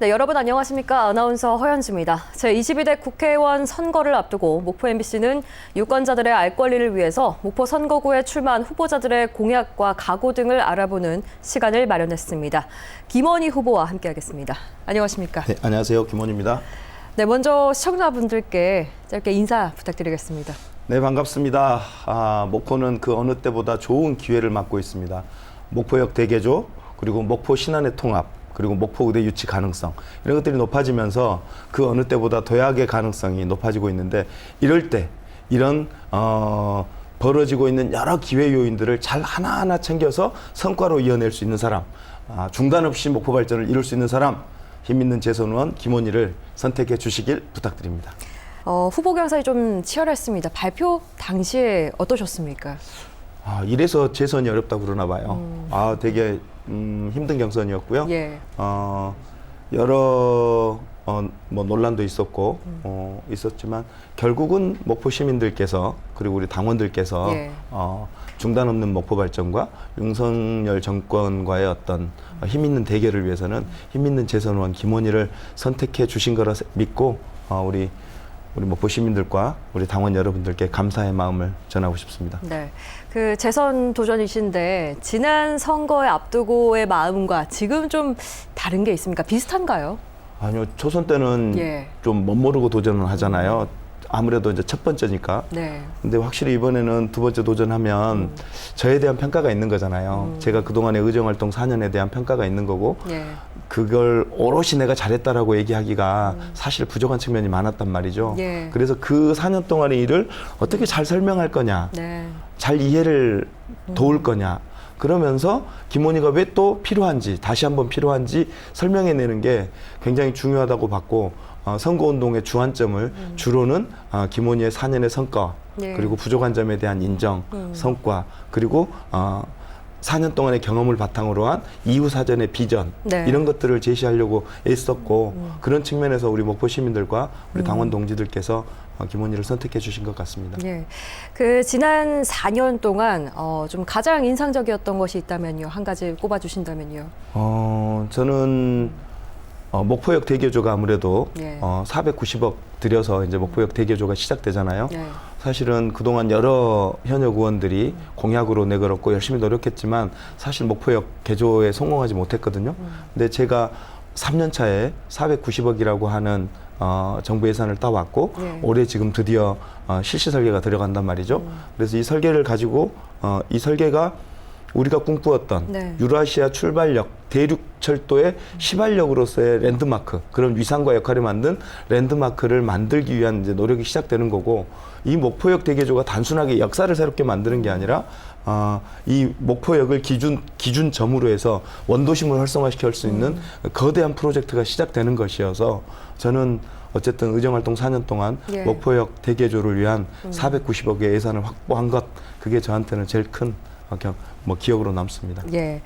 네, 여러분 안녕하십니까? 아나운서 허현주입니다. 제22대 국회의원 선거를 앞두고 목포 MBC는 유권자들의 알 권리를 위해서 목포 선거구에 출마한 후보자들의 공약과 각오 등을 알아보는 시간을 마련했습니다. 김원희 후보와 함께하겠습니다. 안녕하십니까? 네, 안녕하세요. 김원입니다. 네, 먼저 시청자분들께 짧게 인사 부탁드리겠습니다. 네, 반갑습니다. 아, 목포는 그 어느 때보다 좋은 기회를 맞고 있습니다. 목포역 대개조, 그리고 목포 신안의 통합, 그리고 목포 의대 유치 가능성 이런 것들이 높아지면서 그 어느 때보다 도약의 가능성이 높아지고 있는데 이럴 때 이런 어 벌어지고 있는 여러 기회 요인들을 잘 하나하나 챙겨서 성과로 이어낼 수 있는 사람, 아, 중단 없이 목포 발전을 이룰 수 있는 사람, 힘 있는 재선 의원 김원희를 선택해 주시길 부탁드립니다. 어, 후보 경선이 좀 치열했습니다. 발표 당시에 어떠셨습니까? 아, 이래서 재선이 어렵다고 그러나 봐요. 아, 되게 음, 힘든 경선이었고요. 예. 어, 여러 어, 뭐 논란도 있었고 어, 있었지만 결국은 목포 시민들께서 그리고 우리 당원들께서 예. 어, 중단 없는 목포 발전과 윤석열 정권과의 어떤 힘 있는 대결을 위해서는 힘 있는 재선 의원 김원희를 선택해 주신 거라 믿고 어, 우리 우리 목포 시민들과 우리 당원 여러분들께 감사의 마음을 전하고 싶습니다. 네. 그 재선 도전이신데 지난 선거에 앞두고의 마음과 지금 좀 다른 게 있습니까? 비슷한가요? 아니요 초선 때는 예. 좀 멋모르고 도전을 하잖아요. 아무래도 이제 첫 번째니까. 네. 근데 확실히 이번에는 두 번째 도전하면 저에 대한 평가가 있는 거잖아요. 제가 그동안의 의정활동 4년에 대한 평가가 있는 거고 예. 그걸 오롯이 내가 잘했다라고 얘기하기가 사실 부족한 측면이 많았단 말이죠. 예. 그래서 그 4년 동안의 일을 어떻게 잘 설명할 거냐, 네. 잘 이해를 도울 거냐. 그러면서 김원희가 왜 또 필요한지 다시 한번 필요한지 설명해내는 게 굉장히 중요하다고 봤고 어, 선거운동의 주안점을 주로는 어, 김원희의 4년의 성과 예. 그리고 부족한 점에 대한 인정, 음. 성과 그리고 어, 4년 동안의 경험을 바탕으로 한 이후 사전의 비전 네. 이런 것들을 제시하려고 애썼고 그런 측면에서 우리 목포 시민들과 우리 당원 동지들께서 어, 김원희를 선택해 주신 것 같습니다. 예. 그 지난 4년 동안 어, 좀 가장 인상적이었던 것이 있다면요. 한 가지 꼽아 주신다면요. 어, 저는 어, 목포역 대교조가 아무래도 예. 어, 490억 들여서 이제 목포역 대교조가 시작되잖아요. 네. 사실은 그동안 여러 현역 의원들이 공약으로 내걸었고 열심히 노력했지만 사실 목포역 개조에 성공하지 못했거든요. 근데 제가 3년 차에 490억이라고 하는 어, 정부 예산을 따왔고 예. 올해 지금 드디어 어, 실시 설계가 들어간단 말이죠. 그래서 이 설계를 가지고 어, 이 설계가 우리가 꿈꾸었던 네. 유라시아 출발역 대륙 철도의 시발역으로서의 랜드마크 그런 위상과 역할을 만든 랜드마크를 만들기 위한 이제 노력이 시작되는 거고 이 목포역 대개조가 단순하게 역사를 새롭게 만드는 게 아니라 어, 이 목포역을 기준 기준점으로 해서 원도심을 활성화시킬 수 있는 거대한 프로젝트가 시작되는 것이어서 저는 어쨌든 의정활동 4년 동안 예. 목포역 대개조를 위한 490억의 예산을 확보한 것 그게 저한테는 제일 큰 어, 겨- 뭐 기억으로 남습니다. 예.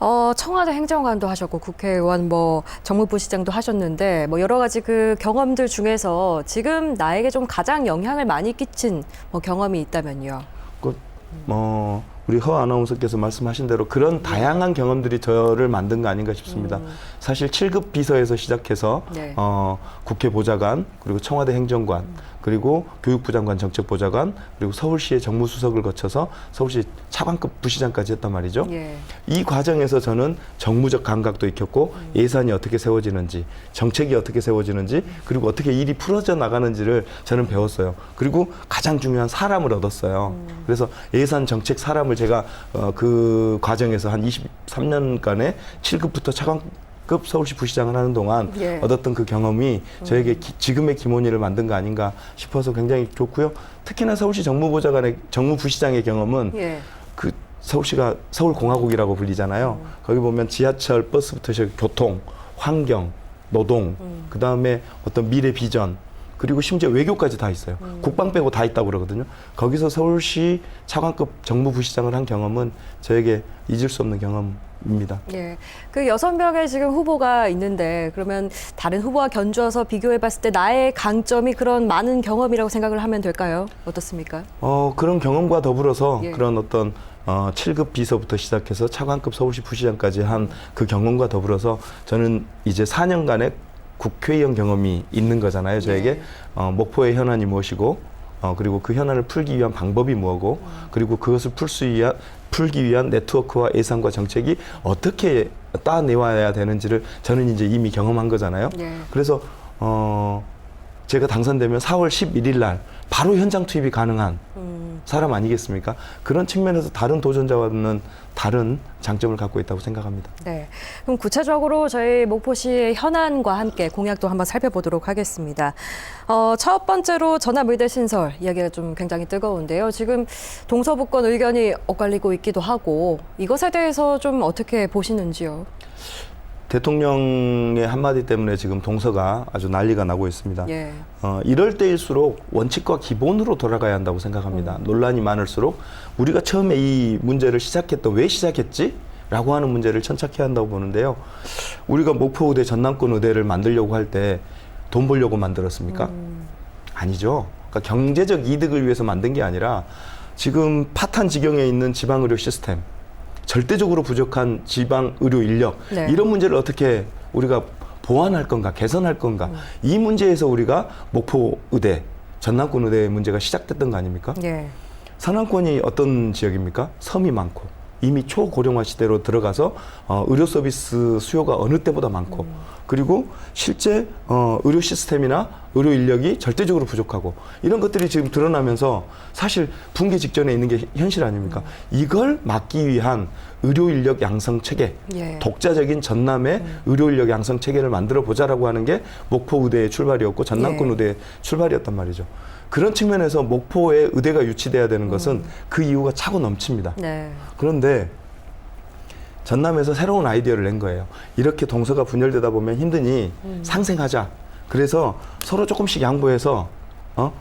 어, 청와대 행정관도 하셨고 국회의원 뭐 정무부 시장도 하셨는데 뭐 여러 가지 그 경험들 중에서 지금 나에게 좀 가장 영향을 많이 끼친 뭐 경험이 있다면요. 그, 뭐 우리 허 아나운서께서 말씀하신 대로 그런 다양한 경험들이 저를 만든 거 아닌가 싶습니다. 사실 7급 비서에서 시작해서 네. 어, 국회 보좌관 그리고 청와대 행정관 그리고 교육부 장관 정책보좌관 그리고 서울시의 정무수석을 거쳐서 서울시 차관급 부시장까지 했단 말이죠. 예. 이 과정에서 저는 정무적 감각도 익혔고 예산이 어떻게 세워지는지 정책이 어떻게 세워지는지 그리고 어떻게 일이 풀어져 나가는지를 저는 배웠어요. 그리고 가장 중요한 사람을 얻었어요. 그래서 예산 정책 사람을 제가 어, 그 과정에서 한 23년간에 7급부터 차관급 서울시 부시장을 하는 동안 예. 얻었던 그 경험이 저에게 기- 지금의 김원희를 만든 거 아닌가 싶어서 굉장히 좋고요. 특히나 서울시 정무보좌관의 정무부시장의 경험은 예. 그 서울시가 서울공화국이라고 불리잖아요. 거기 보면 지하철, 버스부터 시작 교통, 환경, 노동, 그 다음에 어떤 미래 비전, 그리고 심지어 외교까지 다 있어요. 국방 빼고 다 있다고 그러거든요. 거기서 서울시 차관급 정무 부시장을 한 경험은 저에게 잊을 수 없는 경험입니다. 예. 그 여섯 명의 지금 후보가 있는데 그러면 다른 후보와 견주어서 비교해 봤을 때 나의 강점이 그런 많은 경험이라고 생각을 하면 될까요? 어떻습니까? 어, 그런 경험과 더불어서 예. 그런 어떤 어, 7급 비서부터 시작해서 차관급 서울시 부시장까지 한 그 경험과 더불어서 저는 이제 4년간의 국회의원 경험이 있는 거잖아요. 저에게 어, 목포의 현안이 무엇이고 어, 그리고 그 현안을 풀기 위한 방법이 뭐고 그리고 그것을 풀 수 위한 풀기 위한 네트워크와 예산과 정책이 어떻게 따내와야 되는지를 저는 이제 이미 경험한 거잖아요. 예. 그래서 어 제가 당선되면 4월 11일 날 바로 현장 투입이 가능한 음, 사람 아니겠습니까? 그런 측면에서 다른 도전자와는 다른 장점을 갖고 있다고 생각합니다. 네. 그럼 구체적으로 저희 목포시의 현안과 함께 공약도 한번 살펴보도록 하겠습니다. 어, 첫 번째로 전압 의대 신설 이야기가 좀 굉장히 뜨거운데요. 지금 동서북권 의견이 엇갈리고 있기도 하고 이것에 대해서 좀 어떻게 보시는지요? 대통령의 한마디 때문에 지금 동서가 아주 난리가 나고 있습니다. 예. 어, 이럴 때일수록 원칙과 기본으로 돌아가야 한다고 생각합니다. 논란이 많을수록 우리가 처음에 이 문제를 시작했던 왜 시작했지? 라고 하는 문제를 천착해야 한다고 보는데요. 우리가 목포의대 전남권 의대를 만들려고 할 때 돈 벌려고 만들었습니까? 아니죠. 그러니까 경제적 이득을 위해서 만든 게 아니라 지금 파탄 지경에 있는 지방 의료 시스템, 절대적으로 부족한 지방 의료 인력 네. 이런 문제를 어떻게 우리가 보완할 건가, 개선할 건가 이 문제에서 우리가 목포 의대, 전남권 의대의 문제가 시작됐던 거 아닙니까? 예. 산안권이 어떤 지역입니까? 섬이 많고 이미 초고령화 시대로 들어가서 어, 의료 서비스 수요가 어느 때보다 많고 그리고 실제 어, 의료 시스템이나 의료 인력이 절대적으로 부족하고 이런 것들이 지금 드러나면서 사실 붕괴 직전에 있는 게 현실 아닙니까? 이걸 막기 위한 의료 인력 양성 체계, 예. 독자적인 전남의 의료 인력 양성 체계를 만들어 보자라고 하는 게 목포 의대의 출발이었고 전남권 예. 의대의 출발이었단 말이죠. 그런 측면에서 목포에 의대가 유치돼야 되는 것은 그 이유가 차고 넘칩니다. 네. 그런데 전남에서 새로운 아이디어를 낸 거예요. 이렇게 동서가 분열되다 보면 힘드니 상생하자. 그래서 서로 조금씩 양보해서 어?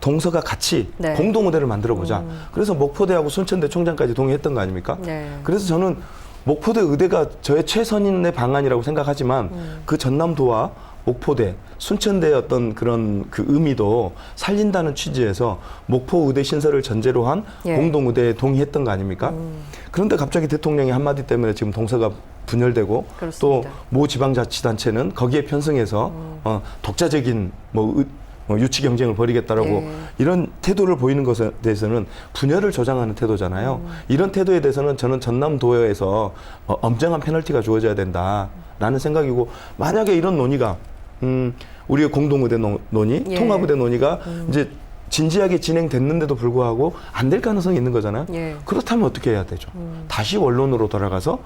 동서가 같이 네. 공동 의대를 만들어 보자. 그래서 목포대하고 순천대 총장까지 동의했던 거 아닙니까? 네. 그래서 저는 목포대 의대가 저의 최선인의 방안이라고 생각하지만 음. 그 전남도와 목포대, 순천대의 어떤 그런 그 의미도 살린다는 취지에서 목포 의대 신설을 전제로 한 예. 공동 의대에 동의했던 거 아닙니까? 음. 그런데 갑자기 대통령의 한마디 때문에 지금 동서가 분열되고. 또 모 지방자치단체는 거기에 편승해서 음. 어, 독자적인 뭐, 의- 뭐 유치 경쟁을 벌이겠다라고 예. 이런 태도를 보이는 것에 대해서는 분열을 조장하는 태도잖아요. 음. 이런 태도에 대해서는 저는 전남도에서 어, 엄정한 페널티가 주어져야 된다라는 생각이고 만약에 이런 논의가 음, 우리의 공동의대 논- 논의, 예. 통합의대 논의가 이제 진지하게 진행됐는데도 불구하고 안 될 가능성이 있는 거잖아요. 예. 그렇다면 어떻게 해야 되죠? 다시 원론으로 돌아가서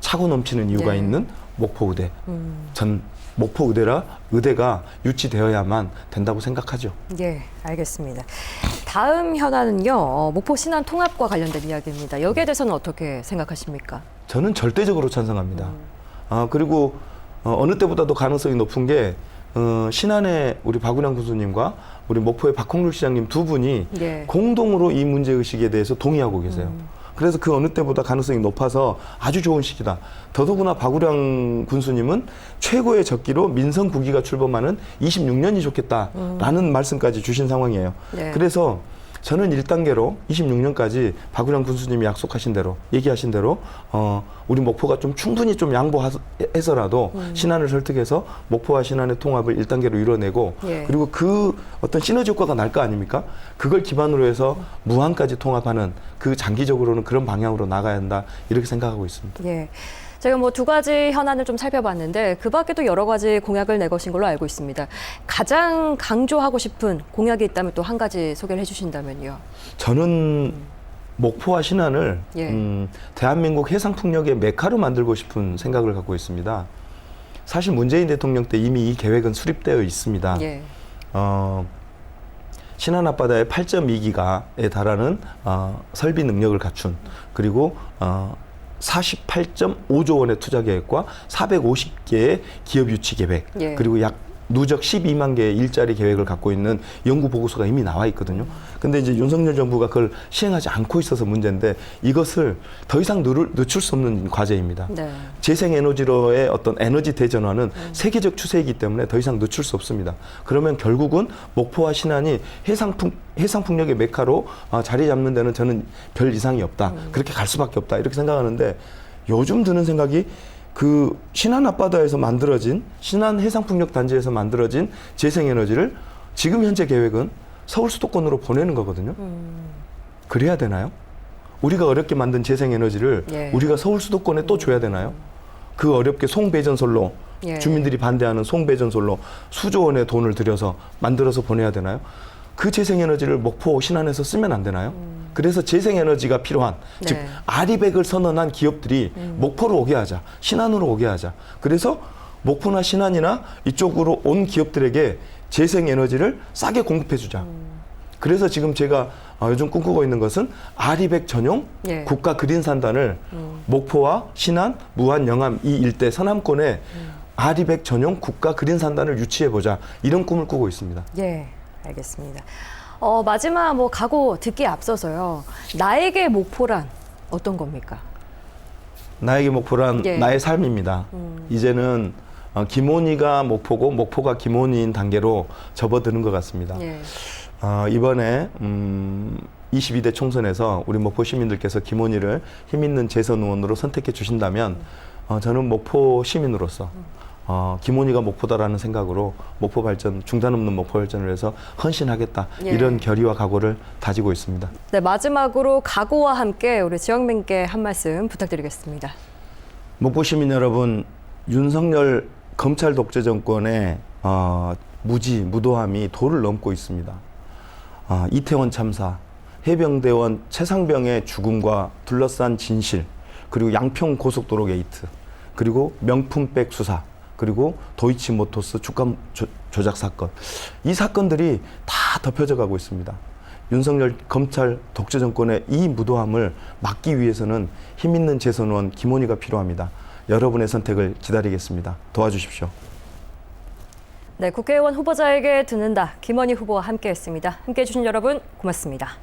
차고 넘치는 이유가 네. 있는 목포의대, 음. 전 목포의대라 의대가 유치되어야만 된다고 생각하죠. 예, 알겠습니다. 다음 현안은요, 어, 목포 신안 통합과 관련된 이야기입니다. 여기에 대해서는 어떻게 생각하십니까? 저는 절대적으로 찬성합니다. 아, 그리고 어, 느 때보다도 가능성이 높은 게 어, 신안의 우리 박운영 군수님과 우리 목포의 박홍률 시장님 두 분이 예. 공동으로 이 문제 의식에 대해서 동의하고 계세요. 그래서 그 어느 때보다 가능성이 높아서 아주 좋은 시기다. 더더구나 박우량 군수님은 최고의 적기로 민선 국기가 출범하는 26년이 좋겠다라는 말씀까지 주신 상황이에요. 네. 그래서 저는 1단계로 26년까지 박우량 군수님이 약속하신 대로 얘기하신 대로 어 우리 목포가 좀 충분히 좀 양보해서라도 신안을 설득해서 목포와 신안의 통합을 1단계로 이뤄내고 예. 그리고 그 어떤 시너지 효과가 날 거 아닙니까? 그걸 기반으로 해서 무한까지 통합하는 그 장기적으로는 그런 방향으로 나가야 한다 이렇게 생각하고 있습니다. 예. 제가 뭐 두 가지 현안을 좀 살펴봤는데 그 밖에도 여러 가지 공약을 내것인 걸로 알고 있습니다. 가장 강조하고 싶은 공약이 있다면 또 한 가지 소개를 해주신다면요. 저는 목포와 신안을 예. 음, 대한민국 해상 풍력의 메카로 만들고 싶은 생각을 갖고 있습니다. 사실 문재인 대통령 때 이미 이 계획은 수립되어 있습니다. 예. 어, 신안 앞바다의 8.2기가에 달하는 어, 설비 능력을 갖춘 그리고 어, 48.5조 원의 투자 계획과 450개의 기업 유치 계획 예. 그리고 약 누적 12만 개의 일자리 계획을 갖고 있는 연구 보고서가 이미 나와 있거든요. 근데 이제 윤석열 정부가 그걸 시행하지 않고 있어서 문제인데 이것을 더 이상 늦출 수 없는 과제입니다. 네. 재생 에너지로의 어떤 에너지 대전환은 세계적 추세이기 때문에 더 이상 늦출 수 없습니다. 그러면 결국은 목포와 신안이 해상풍, 해상풍력의 메카로 어, 자리 잡는 데는 저는 별 이상이 없다. 그렇게 갈 수밖에 없다. 이렇게 생각하는데 요즘 드는 생각이 그 신안 앞바다에서 만들어진 신안 해상풍력 단지에서 만들어진 재생에너지를 지금 현재 계획은 서울 수도권으로 보내는 거거든요. 그래야 되나요? 우리가 어렵게 만든 재생에너지를 예. 우리가 서울 수도권에 또 줘야 되나요? 그 어렵게 송배전솔로 예. 주민들이 반대하는 송배전솔로 수조 원의 돈을 들여서 만들어서 보내야 되나요? 그 재생에너지를 목포 신안에서 쓰면 안 되나요? 그래서 재생에너지가 필요한 즉 네. 아리백을 선언한 기업들이 목포로 오게 하자 신안으로 오게 하자 그래서 목포나 신안이나 이쪽으로 온 기업들에게 재생에너지를 싸게 공급해 주자 그래서 지금 제가 어, 요즘 꿈꾸고 있는 것은 아리백 전용 예. 국가 그린 산단을 목포와 신안, 무안, 영암 이 일대 서남권에 아리백 전용 국가 그린 산단을 유치해 보자 이런 꿈을 꾸고 있습니다. 예, 알겠습니다. 어, 마지막 뭐 각오 듣기에 앞서서요. 나에게 목포란 어떤 겁니까? 나에게 목포란 예. 나의 삶입니다. 이제는 어, 김원희가 목포고 목포가 김원희인 단계로 접어드는 것 같습니다. 예. 어, 이번에 음, 22대 총선에서 우리 목포 시민들께서 김원희를 힘있는 재선 의원으로 선택해 주신다면 어, 저는 목포 시민으로서 어, 김원희가 목포다라는 생각으로 목포 발전 중단 없는 목포 발전을 위해서 헌신하겠다 예. 이런 결의와 각오를 다지고 있습니다. 네, 마지막으로 각오와 함께 우리 지영민께 한 말씀 부탁드리겠습니다. 목포 시민 여러분, 윤석열 검찰 독재 정권의 어, 무지, 무도함이 도를 넘고 있습니다. 아, 이태원 참사, 해병대원 최상병의 죽음과 둘러싼 진실, 그리고 양평 고속도로 게이트, 그리고 명품백 수사, 그리고 도이치모토스 주가 조- 조작 사건. 이 사건들이 다 덮여져 가고 있습니다. 윤석열 검찰 독재 정권의 이 무도함을 막기 위해서는 힘 있는 재선 의원 김원희가 필요합니다. 여러분의 선택을 기다리겠습니다. 도와주십시오. 네, 국회의원 후보자에게 듣는다. 김원희 후보와 함께했습니다. 함께해 주신 여러분 고맙습니다.